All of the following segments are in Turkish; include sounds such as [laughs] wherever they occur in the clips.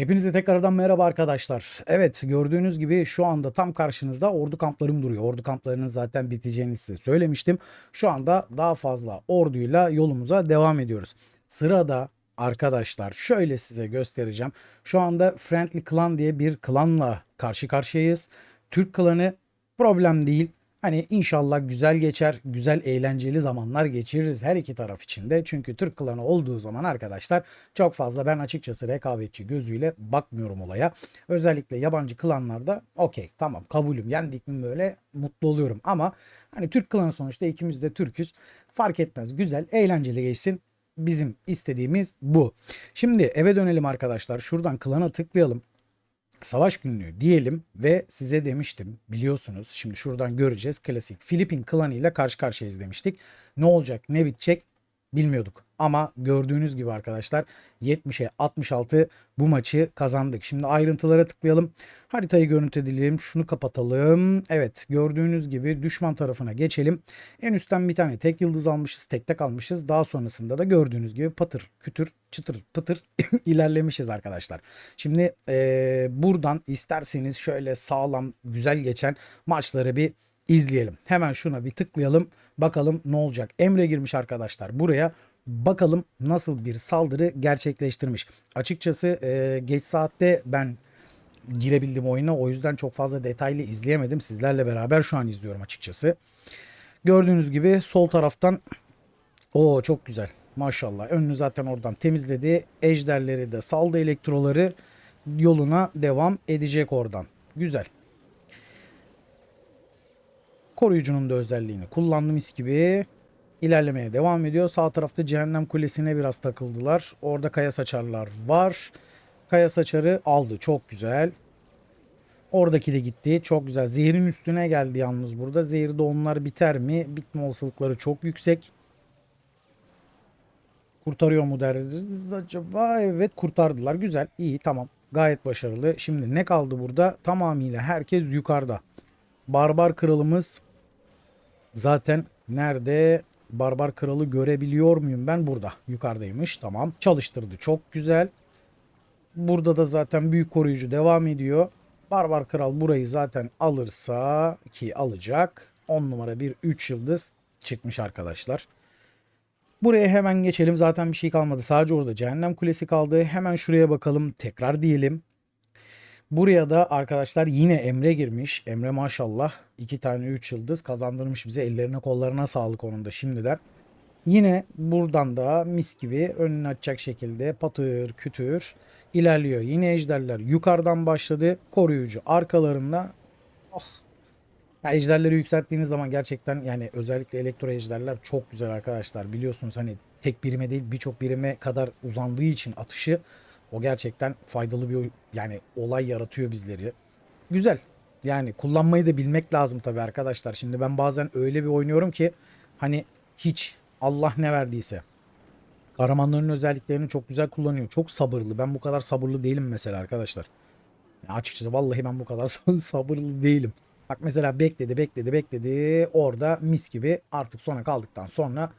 Hepinize tekrardan merhaba arkadaşlar. Evet gördüğünüz gibi şu anda tam karşınızda ordu kamplarım duruyor. Ordu kamplarının zaten biteceğini size söylemiştim. Şu anda daha fazla orduyla yolumuza devam ediyoruz. Sırada arkadaşlar şöyle size göstereceğim. Şu anda Friendly Clan diye bir klanla karşı karşıyayız. Türk klanı problem değil. Hani inşallah güzel geçer, güzel eğlenceli zamanlar geçiririz her iki taraf için de. Çünkü Türk klanı olduğu zaman arkadaşlar çok fazla ben açıkçası rekabetçi gözüyle bakmıyorum olaya. Özellikle yabancı klanlarda okey tamam kabulüm yendik mi böyle mutlu oluyorum. Ama hani Türk klanı sonuçta ikimiz de Türküz fark etmez güzel eğlenceli geçsin. Bizim istediğimiz bu. Şimdi eve dönelim arkadaşlar. Şuradan klana tıklayalım savaş günlüğü diyelim ve size demiştim biliyorsunuz şimdi şuradan göreceğiz klasik Filipin klanı karşı karşıyayız demiştik. Ne olacak ne bitecek bilmiyorduk ama gördüğünüz gibi arkadaşlar 70'e 66 bu maçı kazandık. Şimdi ayrıntılara tıklayalım. Haritayı görüntüleyelim. Şunu kapatalım. Evet gördüğünüz gibi düşman tarafına geçelim. En üstten bir tane tek yıldız almışız. Tek tek almışız. Daha sonrasında da gördüğünüz gibi patır kütür çıtır pıtır [laughs] ilerlemişiz arkadaşlar. Şimdi eee, buradan isterseniz şöyle sağlam güzel geçen maçları bir izleyelim. Hemen şuna bir tıklayalım. Bakalım ne olacak. Emre girmiş arkadaşlar buraya. Bakalım nasıl bir saldırı gerçekleştirmiş. Açıkçası e, geç saatte ben girebildim oyuna. O yüzden çok fazla detaylı izleyemedim. Sizlerle beraber şu an izliyorum açıkçası. Gördüğünüz gibi sol taraftan o çok güzel. Maşallah. Önünü zaten oradan temizledi. Ejderleri de saldı elektroları yoluna devam edecek oradan. Güzel. Koruyucunun da özelliğini kullandı mis gibi. İlerlemeye devam ediyor. Sağ tarafta cehennem kulesine biraz takıldılar. Orada kaya saçarlar var. Kaya saçarı aldı. Çok güzel. Oradaki de gitti. Çok güzel. Zehirin üstüne geldi yalnız burada. Zehirde onlar biter mi? Bitme olasılıkları çok yüksek. Kurtarıyor mu deriz acaba? Evet kurtardılar. Güzel. iyi tamam. Gayet başarılı. Şimdi ne kaldı burada? Tamamıyla herkes yukarıda. Barbar kralımız zaten nerede? Barbar kralı görebiliyor muyum ben? Burada. Yukarıdaymış. Tamam. Çalıştırdı. Çok güzel. Burada da zaten büyük koruyucu devam ediyor. Barbar kral burayı zaten alırsa ki alacak. 10 numara bir 3 yıldız çıkmış arkadaşlar. Buraya hemen geçelim. Zaten bir şey kalmadı. Sadece orada cehennem kulesi kaldı. Hemen şuraya bakalım. Tekrar diyelim. Buraya da arkadaşlar yine Emre girmiş. Emre maşallah iki tane 3 yıldız kazandırmış bize. Ellerine kollarına sağlık onun da şimdiden. Yine buradan da mis gibi önünü açacak şekilde patır kütür ilerliyor. Yine ejderler yukarıdan başladı. Koruyucu arkalarında. Oh. Ya ejderleri yükselttiğiniz zaman gerçekten yani özellikle elektro ejderler çok güzel arkadaşlar. Biliyorsunuz hani tek birime değil birçok birime kadar uzandığı için atışı o gerçekten faydalı bir yani olay yaratıyor bizleri. Güzel. Yani kullanmayı da bilmek lazım tabii arkadaşlar. Şimdi ben bazen öyle bir oynuyorum ki hani hiç Allah ne verdiyse. Kahramanların özelliklerini çok güzel kullanıyor. Çok sabırlı. Ben bu kadar sabırlı değilim mesela arkadaşlar. Ya açıkçası vallahi ben bu kadar [laughs] sabırlı değilim. Bak mesela bekledi bekledi bekledi. Orada mis gibi artık sona kaldıktan sonra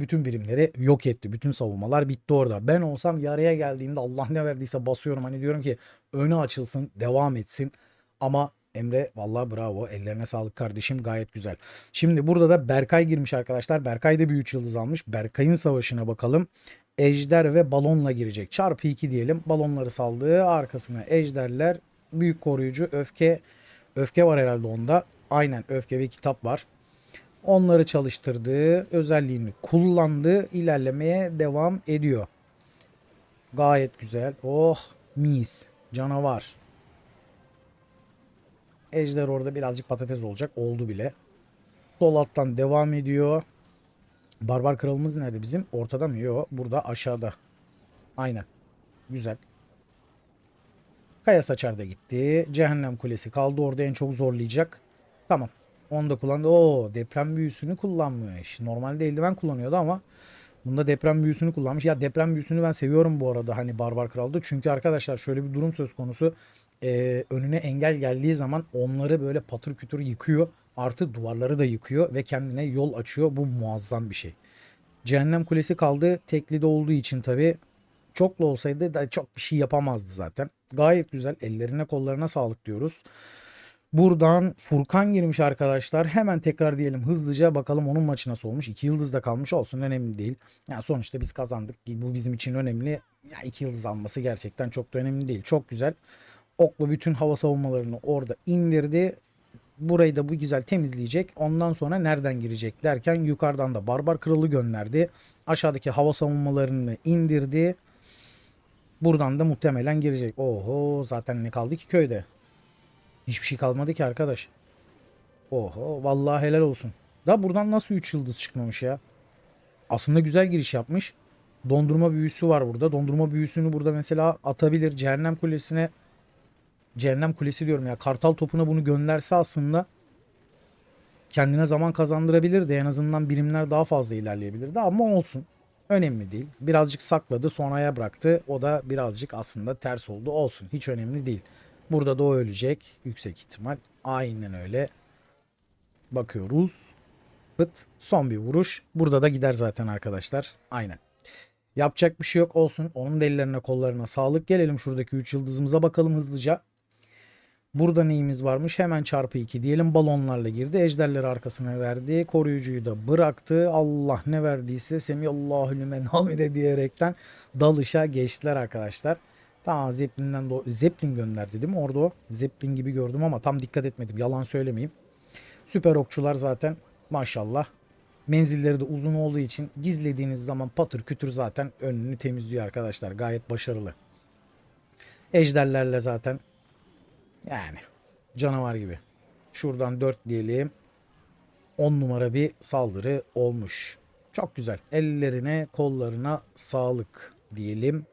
bütün birimleri yok etti. Bütün savunmalar bitti orada. Ben olsam yaraya geldiğinde Allah ne verdiyse basıyorum. Hani diyorum ki önü açılsın, devam etsin. Ama Emre vallahi bravo. Ellerine sağlık kardeşim. Gayet güzel. Şimdi burada da Berkay girmiş arkadaşlar. Berkay da bir 3 yıldız almış. Berkay'ın savaşına bakalım. Ejder ve balonla girecek. Çarpı 2 diyelim. Balonları saldı. Arkasına ejderler. Büyük koruyucu. Öfke. Öfke var herhalde onda. Aynen öfke ve kitap var. Onları çalıştırdı. Özelliğini kullandı. ilerlemeye devam ediyor. Gayet güzel. Oh mis. Canavar. Ejder orada birazcık patates olacak. Oldu bile. Sol alttan devam ediyor. Barbar kralımız nerede bizim? Ortada mı? Yok. Burada aşağıda. Aynen. Güzel. Kaya saçar da gitti. Cehennem kulesi kaldı orada en çok zorlayacak. Tamam. Onu da kullandı. Oo deprem büyüsünü kullanmış. Normalde eldiven kullanıyordu ama bunda deprem büyüsünü kullanmış. Ya deprem büyüsünü ben seviyorum bu arada hani Barbar Kral'da. Çünkü arkadaşlar şöyle bir durum söz konusu. Ee, önüne engel geldiği zaman onları böyle patır kütür yıkıyor. Artı duvarları da yıkıyor ve kendine yol açıyor. Bu muazzam bir şey. Cehennem Kulesi kaldı. Tekli de olduğu için tabi çoklu olsaydı da çok bir şey yapamazdı zaten. Gayet güzel. Ellerine kollarına sağlık diyoruz. Buradan Furkan girmiş arkadaşlar. Hemen tekrar diyelim hızlıca bakalım onun maçı nasıl olmuş. 2 yıldız da kalmış olsun önemli değil. Yani sonuçta biz kazandık. Bu bizim için önemli. Ya 2 yıldız alması gerçekten çok da önemli değil. Çok güzel. Oklu bütün hava savunmalarını orada indirdi. Burayı da bu güzel temizleyecek. Ondan sonra nereden girecek derken yukarıdan da Barbar Kralı gönderdi. Aşağıdaki hava savunmalarını indirdi. Buradan da muhtemelen girecek. Oho zaten ne kaldı ki köyde? Hiçbir şey kalmadı ki arkadaş. Oho vallahi helal olsun. Da buradan nasıl 3 yıldız çıkmamış ya? Aslında güzel giriş yapmış. Dondurma büyüsü var burada. Dondurma büyüsünü burada mesela atabilir. Cehennem Kulesi'ne Cehennem Kulesi diyorum ya. Kartal topuna bunu gönderse aslında kendine zaman kazandırabilirdi. En azından birimler daha fazla ilerleyebilirdi ama olsun. Önemli değil. Birazcık sakladı sonraya bıraktı. O da birazcık aslında ters oldu. Olsun. Hiç önemli değil. Burada da o ölecek. Yüksek ihtimal. Aynen öyle. Bakıyoruz. Pıt. Son bir vuruş. Burada da gider zaten arkadaşlar. Aynen. Yapacak bir şey yok olsun. Onun da ellerine kollarına sağlık. Gelelim şuradaki 3 yıldızımıza bakalım hızlıca. Burada neyimiz varmış? Hemen çarpı 2 diyelim. Balonlarla girdi. Ejderleri arkasına verdi. Koruyucuyu da bıraktı. Allah ne verdiyse Semiyallahu lümen hamide diyerekten dalışa geçtiler arkadaşlar. Tamam Zeppelin'den do- Zeppelin gönderdi değil mi orada o? Zeppelin gibi gördüm ama tam dikkat etmedim. Yalan söylemeyeyim. Süper okçular zaten maşallah. Menzilleri de uzun olduğu için gizlediğiniz zaman patır kütür zaten önünü temizliyor arkadaşlar. Gayet başarılı. Ejderlerle zaten yani canavar gibi. Şuradan 4 diyelim. 10 numara bir saldırı olmuş. Çok güzel. Ellerine, kollarına sağlık diyelim.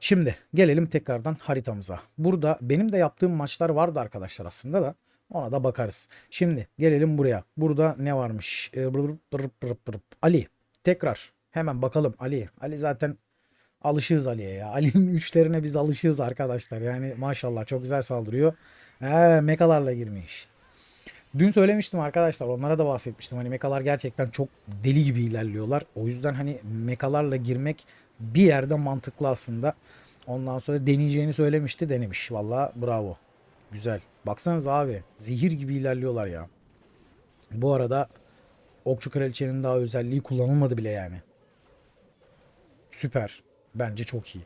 Şimdi gelelim tekrardan haritamıza. Burada benim de yaptığım maçlar vardı arkadaşlar aslında da. Ona da bakarız. Şimdi gelelim buraya. Burada ne varmış? Ee, brr, brr, brr, brr. Ali. Tekrar. Hemen bakalım Ali. Ali zaten alışığız Ali'ye ya. [laughs] Ali'nin üçlerine biz alışığız arkadaşlar. Yani maşallah çok güzel saldırıyor. He, mekalarla girmiş. Dün söylemiştim arkadaşlar onlara da bahsetmiştim. Hani mekalar gerçekten çok deli gibi ilerliyorlar. O yüzden hani mekalarla girmek bir yerde mantıklı aslında. Ondan sonra deneyeceğini söylemişti denemiş. Valla bravo. Güzel. Baksanıza abi zehir gibi ilerliyorlar ya. Bu arada Okçu Kraliçenin daha özelliği kullanılmadı bile yani. Süper. Bence çok iyi.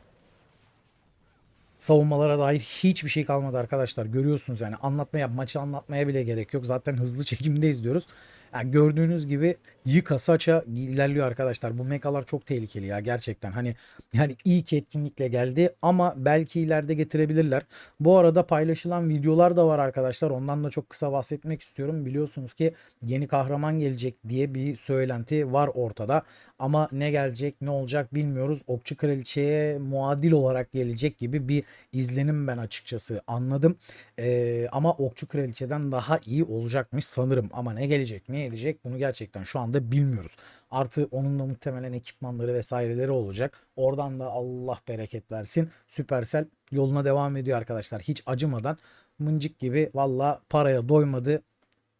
Savunmalara dair hiçbir şey kalmadı arkadaşlar. Görüyorsunuz yani anlatmaya, maçı anlatmaya bile gerek yok. Zaten hızlı [laughs] çekimde izliyoruz. Yani gördüğünüz gibi yıka saça ilerliyor arkadaşlar. Bu mekalar çok tehlikeli ya gerçekten. Hani yani iyi ki etkinlikle geldi ama belki ileride getirebilirler. Bu arada paylaşılan videolar da var arkadaşlar. Ondan da çok kısa bahsetmek istiyorum. Biliyorsunuz ki yeni kahraman gelecek diye bir söylenti var ortada. Ama ne gelecek ne olacak bilmiyoruz. Okçu Kraliçe'ye muadil olarak gelecek gibi bir izlenim ben açıkçası anladım. Ee, ama Okçu Kraliçe'den daha iyi olacakmış sanırım. Ama ne gelecek ne edecek bunu gerçekten şu anda bilmiyoruz. Artı onun da muhtemelen ekipmanları vesaireleri olacak. Oradan da Allah bereket versin. Supercell yoluna devam ediyor arkadaşlar. Hiç acımadan mıncık gibi valla paraya doymadı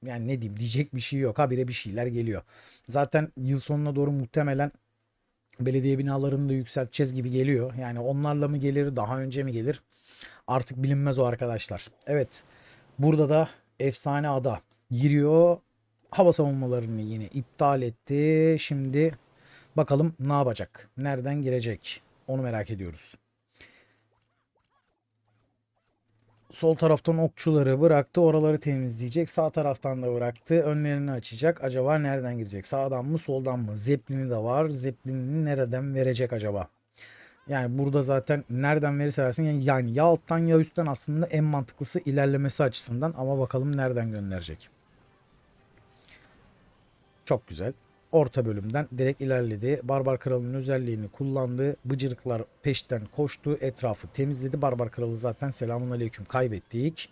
yani ne diyeyim diyecek bir şey yok. Habire bir şeyler geliyor. Zaten yıl sonuna doğru muhtemelen belediye binalarını da yükselteceğiz gibi geliyor. Yani onlarla mı gelir daha önce mi gelir artık bilinmez o arkadaşlar. Evet burada da efsane ada giriyor. Hava savunmalarını yine iptal etti. Şimdi bakalım ne yapacak? Nereden girecek? Onu merak ediyoruz. Sol taraftan okçuları bıraktı. Oraları temizleyecek. Sağ taraftan da bıraktı. Önlerini açacak. Acaba nereden girecek? Sağdan mı soldan mı? Zeplini de var. Zeplinini nereden verecek acaba? Yani burada zaten nereden verirse versin yani, yani ya alttan ya üstten aslında en mantıklısı ilerlemesi açısından ama bakalım nereden gönderecek. Çok güzel. Orta bölümden direkt ilerledi. Barbar Kralı'nın özelliğini kullandı. Bıcırıklar peşten koştu. Etrafı temizledi. Barbar Kralı zaten selamun aleyküm kaybettik.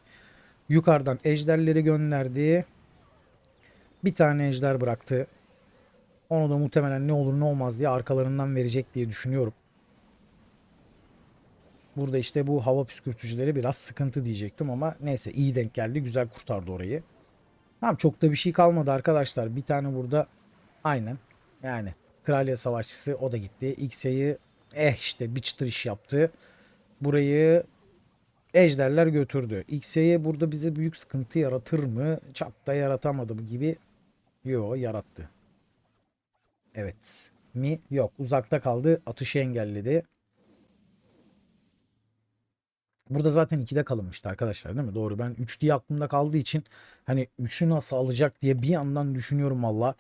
Yukarıdan ejderleri gönderdi. Bir tane ejder bıraktı. Onu da muhtemelen ne olur ne olmaz diye arkalarından verecek diye düşünüyorum. Burada işte bu hava püskürtücüleri biraz sıkıntı diyecektim ama neyse iyi denk geldi. Güzel kurtardı orayı. Tamam çok da bir şey kalmadı arkadaşlar. Bir tane burada aynen yani Kraliyet Savaşçısı o da gitti. X'yi Eh işte bir çıtır iş yaptı. Burayı ejderler götürdü. XY burada bize büyük sıkıntı yaratır mı? Çok da yaratamadı gibi. Yo yarattı. Evet. Mi? Yok. Uzakta kaldı. Atışı engelledi. Burada zaten 2'de kalınmıştı arkadaşlar değil mi? Doğru. Ben 3 diye aklımda kaldığı için hani 3'ü nasıl alacak diye bir yandan düşünüyorum valla.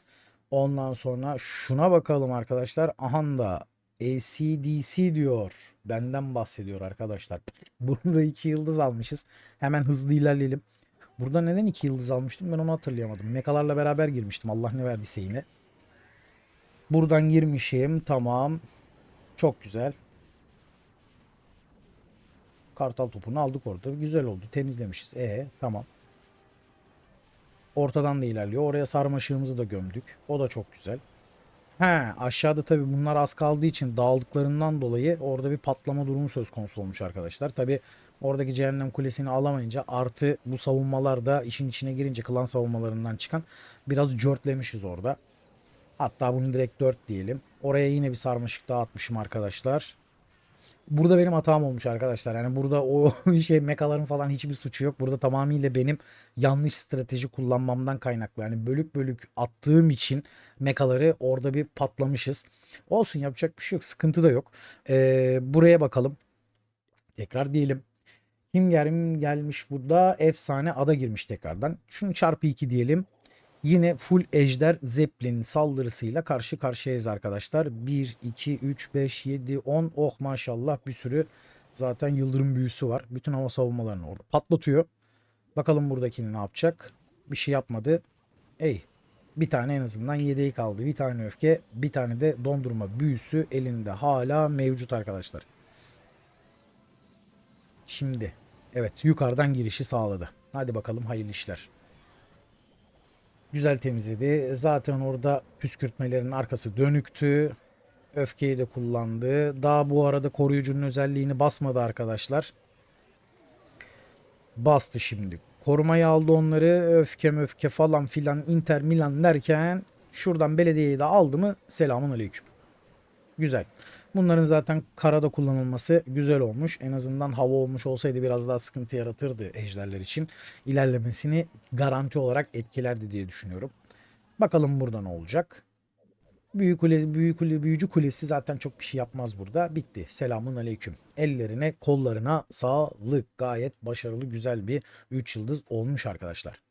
Ondan sonra şuna bakalım arkadaşlar. Ahan da ACDC diyor. Benden bahsediyor arkadaşlar. [laughs] Burada 2 yıldız almışız. Hemen hızlı ilerleyelim. Burada neden 2 yıldız almıştım ben onu hatırlayamadım. Mekalarla beraber girmiştim. Allah ne verdiyse yine. Buradan girmişim. Tamam. Çok güzel. Kartal topunu aldık orada. Güzel oldu. Temizlemişiz. E tamam. Ortadan da ilerliyor. Oraya sarmaşığımızı da gömdük. O da çok güzel. He aşağıda tabii bunlar az kaldığı için dağıldıklarından dolayı orada bir patlama durumu söz konusu olmuş arkadaşlar. Tabii oradaki cehennem kulesini alamayınca artı bu savunmalar da işin içine girince klan savunmalarından çıkan biraz cörtlemişiz orada. Hatta bunu direkt 4 diyelim. Oraya yine bir sarmaşık daha atmışım arkadaşlar. Burada benim hatam olmuş arkadaşlar. Yani burada o [laughs] şey mekaların falan hiçbir suçu yok. Burada tamamıyla benim yanlış strateji kullanmamdan kaynaklı. Yani bölük bölük attığım için mekaları orada bir patlamışız. Olsun yapacak bir şey yok. Sıkıntı da yok. Ee, buraya bakalım. Tekrar diyelim. Kim gel- gelmiş burada? Efsane ada girmiş tekrardan. Şunu çarpı 2 diyelim. Yine full ejder zeppelin saldırısıyla karşı karşıyayız arkadaşlar. 1, 2, 3, 5, 7, 10. Oh maşallah bir sürü zaten yıldırım büyüsü var. Bütün hava savunmalarını orada patlatıyor. Bakalım buradakini ne yapacak? Bir şey yapmadı. Ey bir tane en azından yedeği kaldı. Bir tane öfke, bir tane de dondurma büyüsü elinde hala mevcut arkadaşlar. Şimdi evet yukarıdan girişi sağladı. Hadi bakalım hayırlı işler. Güzel temizledi. Zaten orada püskürtmelerin arkası dönüktü. Öfkeyi de kullandı. Daha bu arada koruyucunun özelliğini basmadı arkadaşlar. Bastı şimdi. Korumayı aldı onları. Öfke möfke falan filan Inter Milan derken şuradan belediyeyi de aldı mı selamun aleyküm. Güzel. Bunların zaten karada kullanılması güzel olmuş. En azından hava olmuş olsaydı biraz daha sıkıntı yaratırdı ejderler için. İlerlemesini garanti olarak etkilerdi diye düşünüyorum. Bakalım burada ne olacak. Büyük kule, büyük kule, büyücü kulesi zaten çok bir şey yapmaz burada. Bitti. Selamun aleyküm. Ellerine, kollarına sağlık. Gayet başarılı, güzel bir 3 yıldız olmuş arkadaşlar.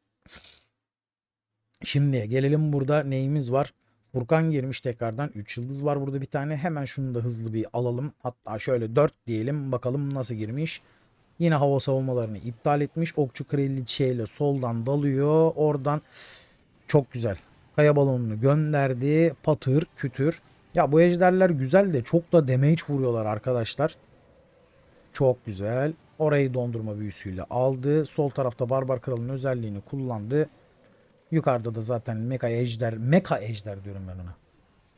Şimdi gelelim burada neyimiz var? Furkan girmiş tekrardan. 3 yıldız var burada bir tane. Hemen şunu da hızlı bir alalım. Hatta şöyle 4 diyelim. Bakalım nasıl girmiş. Yine hava savunmalarını iptal etmiş. Okçu kraliçe ile soldan dalıyor. Oradan çok güzel. Kaya balonunu gönderdi. Patır, kütür. Ya bu ejderler güzel de çok da damage vuruyorlar arkadaşlar. Çok güzel. Orayı dondurma büyüsüyle aldı. Sol tarafta Barbar Kral'ın özelliğini kullandı. Yukarıda da zaten Mecha Ejder, Mecha Ejder diyorum ben ona.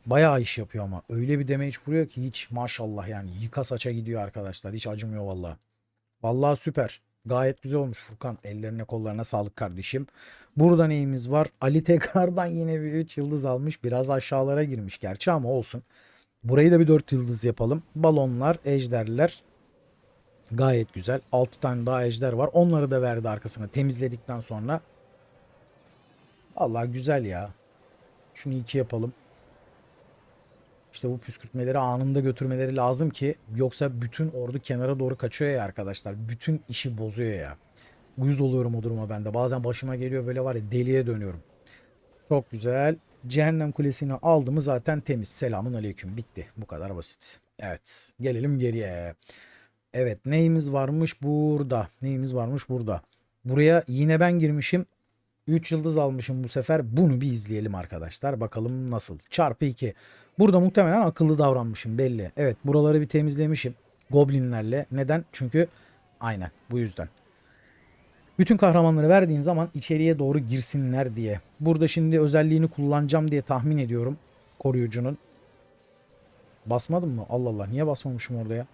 Bayağı iş yapıyor ama. Öyle bir damage vuruyor ki hiç maşallah yani yıka saça gidiyor arkadaşlar. Hiç acımıyor vallahi. Vallahi süper. Gayet güzel olmuş Furkan. Ellerine kollarına sağlık kardeşim. Burada neyimiz var? Ali tekrardan [laughs] yine bir 3 yıldız almış. Biraz aşağılara girmiş gerçi ama olsun. Burayı da bir 4 yıldız yapalım. Balonlar, ejderler. Gayet güzel. 6 tane daha ejder var. Onları da verdi arkasına temizledikten sonra. Allah güzel ya. Şunu iki yapalım. İşte bu püskürtmeleri anında götürmeleri lazım ki yoksa bütün ordu kenara doğru kaçıyor ya arkadaşlar. Bütün işi bozuyor ya. Uyuz oluyorum o duruma ben de. Bazen başıma geliyor böyle var ya deliye dönüyorum. Çok güzel. Cehennem kulesini aldı mı zaten temiz. Selamun aleyküm. Bitti. Bu kadar basit. Evet. Gelelim geriye. Evet neyimiz varmış burada? Neyimiz varmış burada? Buraya yine ben girmişim. 3 yıldız almışım bu sefer. Bunu bir izleyelim arkadaşlar. Bakalım nasıl. Çarpı 2. Burada muhtemelen akıllı davranmışım belli. Evet buraları bir temizlemişim. Goblinlerle. Neden? Çünkü aynen bu yüzden. Bütün kahramanları verdiğin zaman içeriye doğru girsinler diye. Burada şimdi özelliğini kullanacağım diye tahmin ediyorum. Koruyucunun. Basmadım mı? Allah Allah. Niye basmamışım orada ya?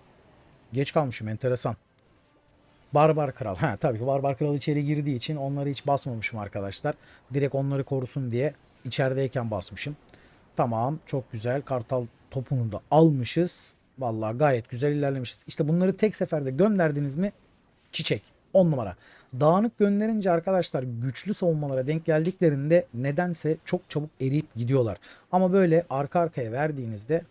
Geç kalmışım. Enteresan. Barbar Kral. Ha tabii ki Barbar Kral içeri girdiği için onları hiç basmamışım arkadaşlar. Direkt onları korusun diye içerideyken basmışım. Tamam çok güzel. Kartal topunu da almışız. Vallahi gayet güzel ilerlemişiz. İşte bunları tek seferde gönderdiniz mi çiçek. 10 numara. Dağınık gönderince arkadaşlar güçlü savunmalara denk geldiklerinde nedense çok çabuk eriyip gidiyorlar. Ama böyle arka arkaya verdiğinizde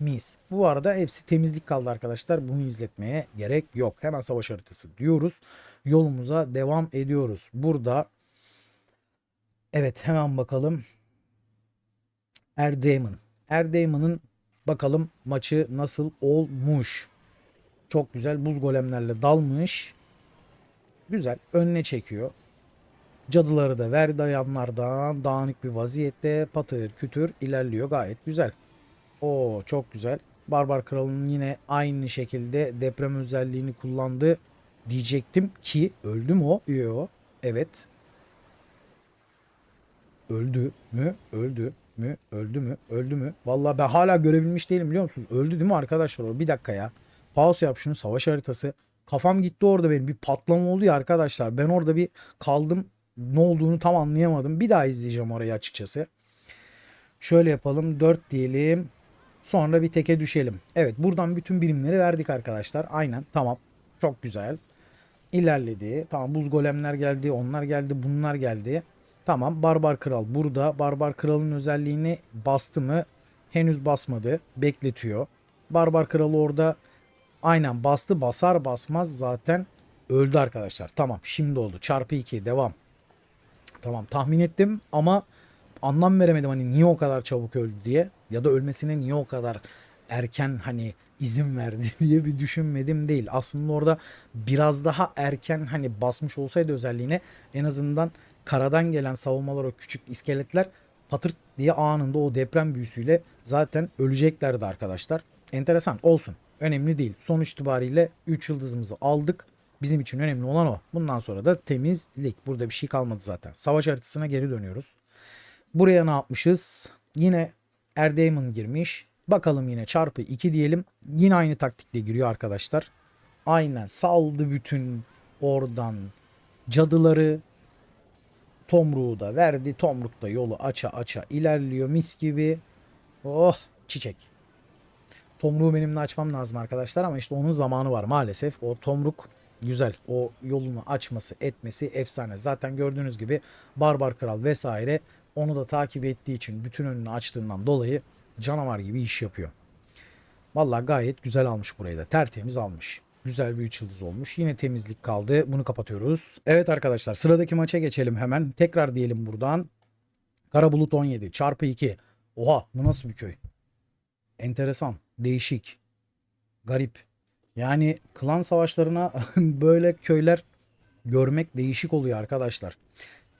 mis. Bu arada hepsi temizlik kaldı arkadaşlar. Bunu izletmeye gerek yok. Hemen savaş haritası diyoruz. Yolumuza devam ediyoruz. Burada evet hemen bakalım. Erdemon. Erdemon'un bakalım maçı nasıl olmuş. Çok güzel buz golemlerle dalmış. Güzel. Önüne çekiyor. Cadıları da ver dayanlardan dağınık bir vaziyette patır kütür ilerliyor. Gayet güzel. Oo çok güzel. Barbar Kralı'nın yine aynı şekilde deprem özelliğini kullandı diyecektim ki öldü mü o? Yok. Evet. Öldü mü? Öldü mü? Öldü mü? Öldü mü? Vallahi ben hala görebilmiş değilim biliyor musunuz? Öldü değil mi arkadaşlar o? Bir dakika ya. Pause yap şunu savaş haritası. Kafam gitti orada benim. Bir patlama oldu ya arkadaşlar. Ben orada bir kaldım. Ne olduğunu tam anlayamadım. Bir daha izleyeceğim orayı açıkçası. Şöyle yapalım. 4 diyelim. Sonra bir teke düşelim. Evet buradan bütün birimleri verdik arkadaşlar. Aynen tamam. Çok güzel. İlerledi. Tamam buz golemler geldi. Onlar geldi. Bunlar geldi. Tamam Barbar Kral burada. Barbar Kral'ın özelliğini bastı mı? Henüz basmadı. Bekletiyor. Barbar Kralı orada aynen bastı. Basar basmaz zaten öldü arkadaşlar. Tamam şimdi oldu. Çarpı 2 devam. Tamam tahmin ettim ama anlam veremedim hani niye o kadar çabuk öldü diye ya da ölmesine niye o kadar erken hani izin verdi [laughs] diye bir düşünmedim değil. Aslında orada biraz daha erken hani basmış olsaydı özelliğine en azından karadan gelen savunmalar o küçük iskeletler patırt diye anında o deprem büyüsüyle zaten öleceklerdi arkadaşlar. Enteresan olsun. Önemli değil. Sonuç itibariyle 3 yıldızımızı aldık. Bizim için önemli olan o. Bundan sonra da temizlik. Burada bir şey kalmadı zaten. Savaş haritasına geri dönüyoruz. Buraya ne yapmışız? Yine Erdemon girmiş. Bakalım yine çarpı 2 diyelim. Yine aynı taktikle giriyor arkadaşlar. Aynen saldı bütün oradan cadıları. Tomruğu da verdi. Tomruk da yolu aça aça ilerliyor mis gibi. Oh çiçek. Tomruğu benimle açmam lazım arkadaşlar ama işte onun zamanı var maalesef. O tomruk güzel. O yolunu açması, etmesi efsane. Zaten gördüğünüz gibi Barbar Kral vesaire onu da takip ettiği için bütün önünü açtığından dolayı canavar gibi iş yapıyor. Vallahi gayet güzel almış burayı da. Tertemiz almış. Güzel bir 3 yıldız olmuş. Yine temizlik kaldı. Bunu kapatıyoruz. Evet arkadaşlar sıradaki maça geçelim hemen. Tekrar diyelim buradan. Karabulut 17 çarpı 2. Oha bu nasıl bir köy? Enteresan. Değişik. Garip. Yani klan savaşlarına [laughs] böyle köyler görmek değişik oluyor arkadaşlar.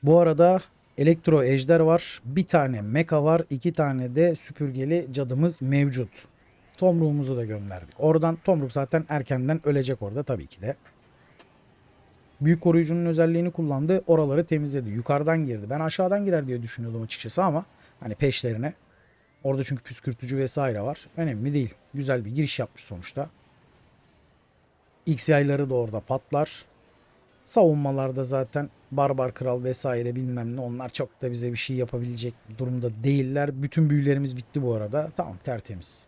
Bu arada elektro ejder var. Bir tane meka var. iki tane de süpürgeli cadımız mevcut. Tomruğumuzu da gönderdik. Oradan Tomruk zaten erkenden ölecek orada tabii ki de. Büyük koruyucunun özelliğini kullandı. Oraları temizledi. Yukarıdan girdi. Ben aşağıdan girer diye düşünüyordum açıkçası ama hani peşlerine. Orada çünkü püskürtücü vesaire var. Önemli değil. Güzel bir giriş yapmış sonuçta. X yayları da orada patlar. Savunmalarda zaten Barbar Kral vesaire bilmem ne onlar çok da bize bir şey yapabilecek durumda değiller. Bütün büyülerimiz bitti bu arada. Tamam tertemiz.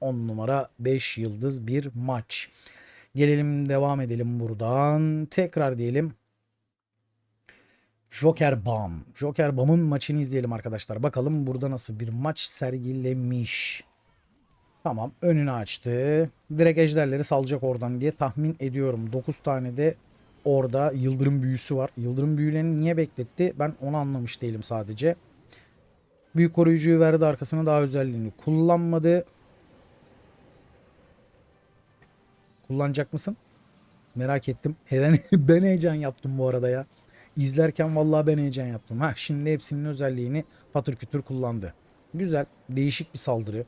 10 numara 5 yıldız bir maç. Gelelim devam edelim buradan. Tekrar diyelim. Joker Bam. Joker Bam'ın maçını izleyelim arkadaşlar. Bakalım burada nasıl bir maç sergilemiş. Tamam önünü açtı. Direkt ejderleri salacak oradan diye tahmin ediyorum. 9 tane de orada yıldırım büyüsü var. Yıldırım büyülerini niye bekletti? Ben onu anlamış değilim sadece. Büyük koruyucuyu verdi arkasına daha özelliğini kullanmadı. Kullanacak mısın? Merak ettim. [laughs] Ben, heyecan yaptım bu arada ya. İzlerken vallahi ben heyecan yaptım. Ha şimdi hepsinin özelliğini patır kütür kullandı. Güzel. Değişik bir saldırı.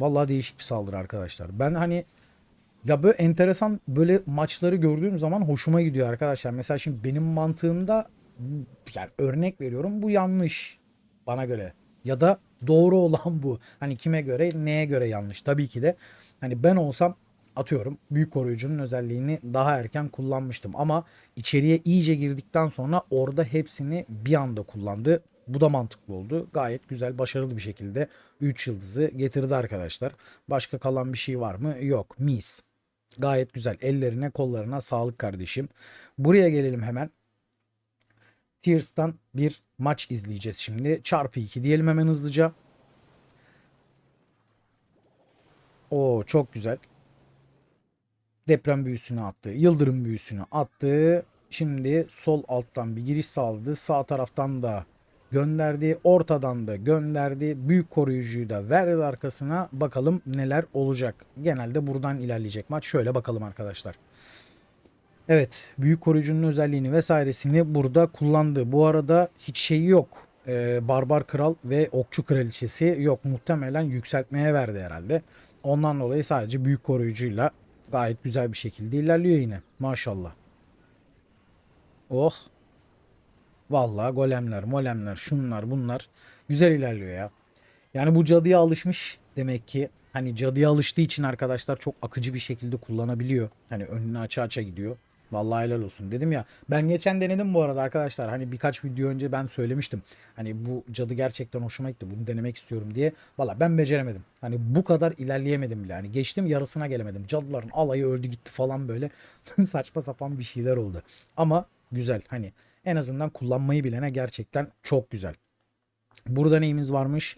Vallahi değişik bir saldırı arkadaşlar. Ben hani ya böyle enteresan böyle maçları gördüğüm zaman hoşuma gidiyor arkadaşlar. Mesela şimdi benim mantığımda yani örnek veriyorum bu yanlış bana göre. Ya da doğru olan bu. Hani kime göre neye göre yanlış. Tabii ki de hani ben olsam atıyorum büyük koruyucunun özelliğini daha erken kullanmıştım. Ama içeriye iyice girdikten sonra orada hepsini bir anda kullandı. Bu da mantıklı oldu. Gayet güzel, başarılı bir şekilde 3 yıldızı getirdi arkadaşlar. Başka kalan bir şey var mı? Yok. Mis. Gayet güzel. Ellerine, kollarına sağlık kardeşim. Buraya gelelim hemen. Tears'tan bir maç izleyeceğiz şimdi. Çarpı 2 diyelim hemen hızlıca. Oo çok güzel. Deprem büyüsünü attı. Yıldırım büyüsünü attı. Şimdi sol alttan bir giriş sağladı. Sağ taraftan da gönderdi. Ortadan da gönderdi. Büyük koruyucuyu da verdi arkasına. Bakalım neler olacak. Genelde buradan ilerleyecek maç. Şöyle bakalım arkadaşlar. Evet. Büyük koruyucunun özelliğini vesairesini burada kullandı. Bu arada hiç şeyi yok. Ee, Barbar Kral ve Okçu Kraliçesi yok. Muhtemelen yükseltmeye verdi herhalde. Ondan dolayı sadece büyük koruyucuyla gayet güzel bir şekilde ilerliyor yine. Maşallah. Oh. Vallahi golemler, molemler, şunlar bunlar güzel ilerliyor ya. Yani bu cadıya alışmış demek ki. Hani cadıya alıştığı için arkadaşlar çok akıcı bir şekilde kullanabiliyor. Hani önüne aça aça gidiyor. Vallahi helal olsun. Dedim ya ben geçen denedim bu arada arkadaşlar. Hani birkaç video önce ben söylemiştim. Hani bu cadı gerçekten hoşuma gitti. Bunu denemek istiyorum diye. Valla ben beceremedim. Hani bu kadar ilerleyemedim bile. Hani geçtim yarısına gelemedim. Cadıların alayı öldü gitti falan böyle. [laughs] Saçma sapan bir şeyler oldu. Ama güzel. Hani en azından kullanmayı bilene gerçekten çok güzel. Burada neyimiz varmış?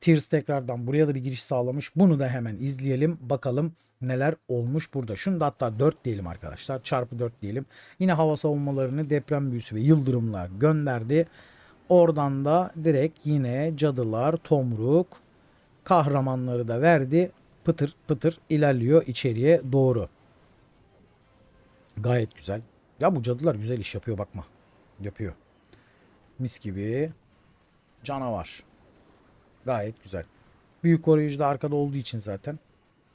Tears tekrardan buraya da bir giriş sağlamış. Bunu da hemen izleyelim. Bakalım neler olmuş burada. Şunu da hatta 4 diyelim arkadaşlar. Çarpı 4 diyelim. Yine hava savunmalarını deprem büyüsü ve yıldırımla gönderdi. Oradan da direkt yine cadılar, tomruk, kahramanları da verdi. Pıtır pıtır ilerliyor içeriye doğru. Gayet güzel. Ya bu cadılar güzel iş yapıyor bakma. Yapıyor. Mis gibi. Canavar. Gayet güzel. Büyük koruyucu da arkada olduğu için zaten.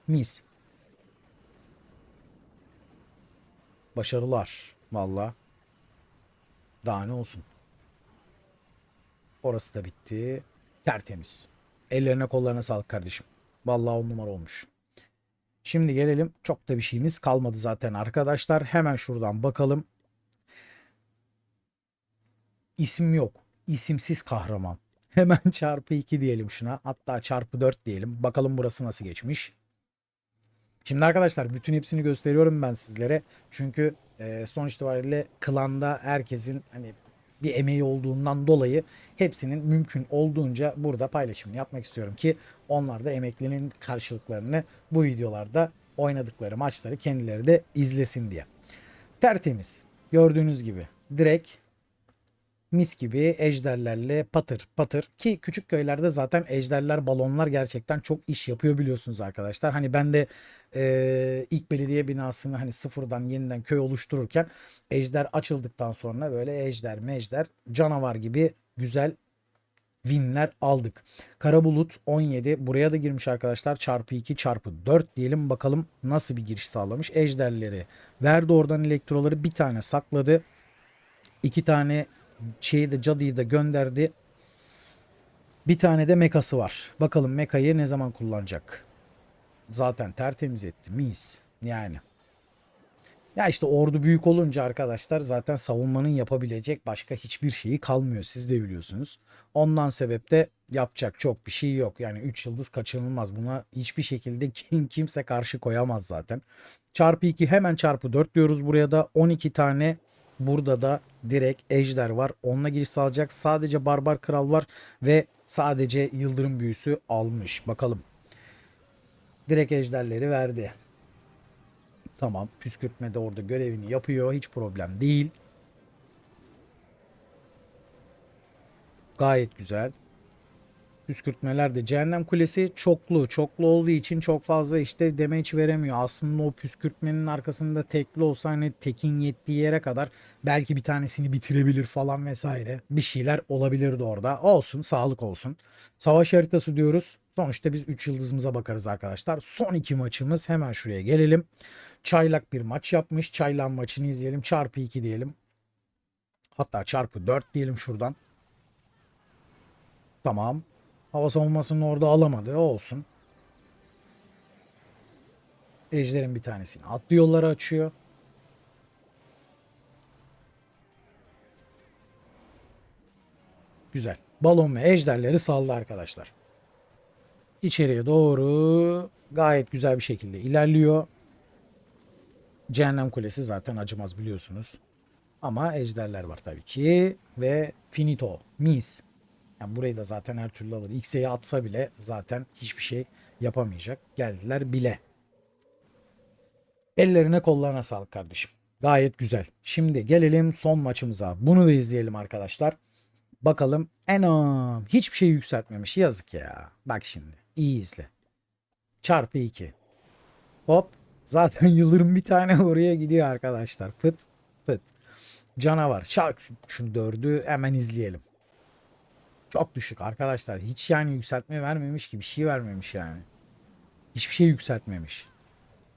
Mis. Başarılar. Valla. Daha ne olsun. Orası da bitti. Tertemiz. Ellerine kollarına sağlık kardeşim. Vallahi on numara olmuş. Şimdi gelelim. Çok da bir şeyimiz kalmadı zaten arkadaşlar. Hemen şuradan bakalım. İsim yok. İsimsiz kahraman. Hemen [laughs] çarpı 2 diyelim şuna. Hatta çarpı 4 diyelim. Bakalım burası nasıl geçmiş. Şimdi arkadaşlar bütün hepsini gösteriyorum ben sizlere. Çünkü e, sonuç itibariyle klanda herkesin hani bir emeği olduğundan dolayı hepsinin mümkün olduğunca burada paylaşımını yapmak istiyorum ki onlar da emeklerinin karşılıklarını bu videolarda oynadıkları maçları kendileri de izlesin diye. Tertemiz. Gördüğünüz gibi direkt mis gibi ejderlerle patır patır ki küçük köylerde zaten ejderler balonlar gerçekten çok iş yapıyor biliyorsunuz arkadaşlar. Hani ben de e, ilk belediye binasını hani sıfırdan yeniden köy oluştururken ejder açıldıktan sonra böyle ejder mejder canavar gibi güzel winler aldık. Kara bulut 17 buraya da girmiş arkadaşlar çarpı 2 çarpı 4 diyelim bakalım nasıl bir giriş sağlamış. Ejderleri verdi oradan elektroları bir tane sakladı. iki tane şeyi de cadıyı da gönderdi. Bir tane de mekası var. Bakalım mekayı ne zaman kullanacak. Zaten tertemiz etti. Mis. Yani. Ya işte ordu büyük olunca arkadaşlar zaten savunmanın yapabilecek başka hiçbir şeyi kalmıyor. Siz de biliyorsunuz. Ondan sebep de yapacak çok bir şey yok. Yani 3 yıldız kaçınılmaz. Buna hiçbir şekilde [laughs] kim, kimse karşı koyamaz zaten. Çarpı 2 hemen çarpı 4 diyoruz buraya da 12 tane Burada da direkt ejder var. Onunla giriş sağlayacak. Sadece barbar kral var ve sadece yıldırım büyüsü almış. Bakalım. Direkt ejderleri verdi. Tamam. Püskürtme de orada görevini yapıyor. Hiç problem değil. Gayet güzel. Püskürtmeler de cehennem kulesi çoklu. Çoklu olduğu için çok fazla işte damage veremiyor. Aslında o püskürtmenin arkasında tekli olsa hani tekin yettiği yere kadar belki bir tanesini bitirebilir falan vesaire. Bir şeyler olabilirdi orada. Olsun sağlık olsun. Savaş haritası diyoruz. Sonuçta biz 3 yıldızımıza bakarız arkadaşlar. Son iki maçımız hemen şuraya gelelim. Çaylak bir maç yapmış. Çaylak maçını izleyelim. Çarpı 2 diyelim. Hatta çarpı 4 diyelim şuradan. Tamam. Hava savunmasını orada alamadı. Olsun. Ejder'in bir tanesini atlı yolları açıyor. Güzel. balon ve ejderleri saldı arkadaşlar. İçeriye doğru gayet güzel bir şekilde ilerliyor. Cehennem Kulesi zaten acımaz biliyorsunuz. Ama ejderler var tabii ki. Ve finito. Mis. Yani burayı da zaten her türlü alır. X'e atsa bile zaten hiçbir şey yapamayacak. Geldiler bile. Ellerine kollarına sağlık kardeşim. Gayet güzel. Şimdi gelelim son maçımıza. Bunu da izleyelim arkadaşlar. Bakalım. Enam. Hiçbir şey yükseltmemiş. Yazık ya. Bak şimdi. İyi izle. Çarpı 2. Hop. Zaten [laughs] Yıldırım bir tane oraya gidiyor arkadaşlar. Pıt pıt. Canavar. Şark şunu dördü hemen izleyelim. Çok düşük arkadaşlar. Hiç yani yükseltme vermemiş ki bir şey vermemiş yani. Hiçbir şey yükseltmemiş.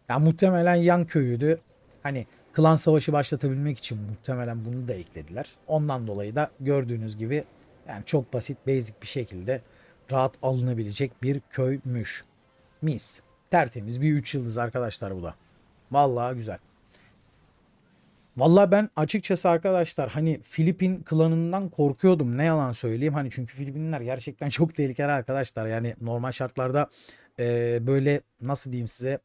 Ya muhtemelen yan köyüydü. Hani klan savaşı başlatabilmek için muhtemelen bunu da eklediler. Ondan dolayı da gördüğünüz gibi yani çok basit basic bir şekilde rahat alınabilecek bir köymüş. Mis. Tertemiz bir 3 yıldız arkadaşlar bu da. Vallahi güzel. Vallahi ben açıkçası arkadaşlar hani Filipin klanından korkuyordum ne yalan söyleyeyim. Hani çünkü Filipinler gerçekten çok tehlikeli arkadaşlar. Yani normal şartlarda e, böyle nasıl diyeyim size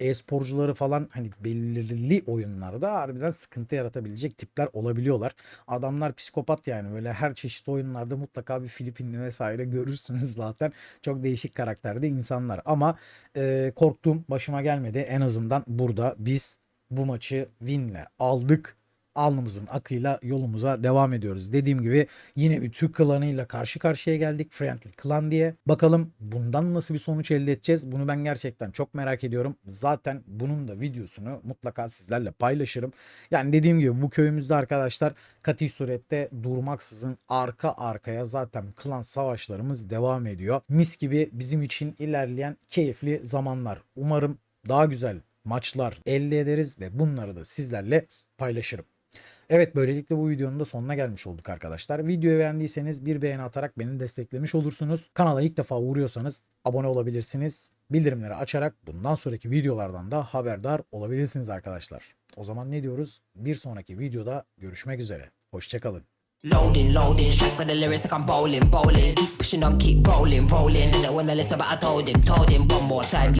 e-sporcuları falan hani belirli oyunlarda harbiden sıkıntı yaratabilecek tipler olabiliyorlar. Adamlar psikopat yani böyle her çeşit oyunlarda mutlaka bir Filipinli vesaire görürsünüz zaten. Çok değişik karakterde insanlar ama e, korktuğum başıma gelmedi. En azından burada biz bu maçı winle aldık. Alnımızın akıyla yolumuza devam ediyoruz. Dediğim gibi yine bir Türk klanıyla karşı karşıya geldik. Friendly klan diye. Bakalım bundan nasıl bir sonuç elde edeceğiz? Bunu ben gerçekten çok merak ediyorum. Zaten bunun da videosunu mutlaka sizlerle paylaşırım. Yani dediğim gibi bu köyümüzde arkadaşlar katı surette durmaksızın arka arkaya zaten klan savaşlarımız devam ediyor. Mis gibi bizim için ilerleyen keyifli zamanlar. Umarım daha güzel maçlar elde ederiz ve bunları da sizlerle paylaşırım. Evet böylelikle bu videonun da sonuna gelmiş olduk arkadaşlar. Videoyu beğendiyseniz bir beğeni atarak beni desteklemiş olursunuz. Kanala ilk defa uğruyorsanız abone olabilirsiniz. Bildirimleri açarak bundan sonraki videolardan da haberdar olabilirsiniz arkadaşlar. O zaman ne diyoruz? Bir sonraki videoda görüşmek üzere. Hoşçakalın. Loading, loading, straight with the lyrics like I'm bowling, bowling. Keep pushing on, keep rolling, rolling. And when I listen, but I told him, told him one more time.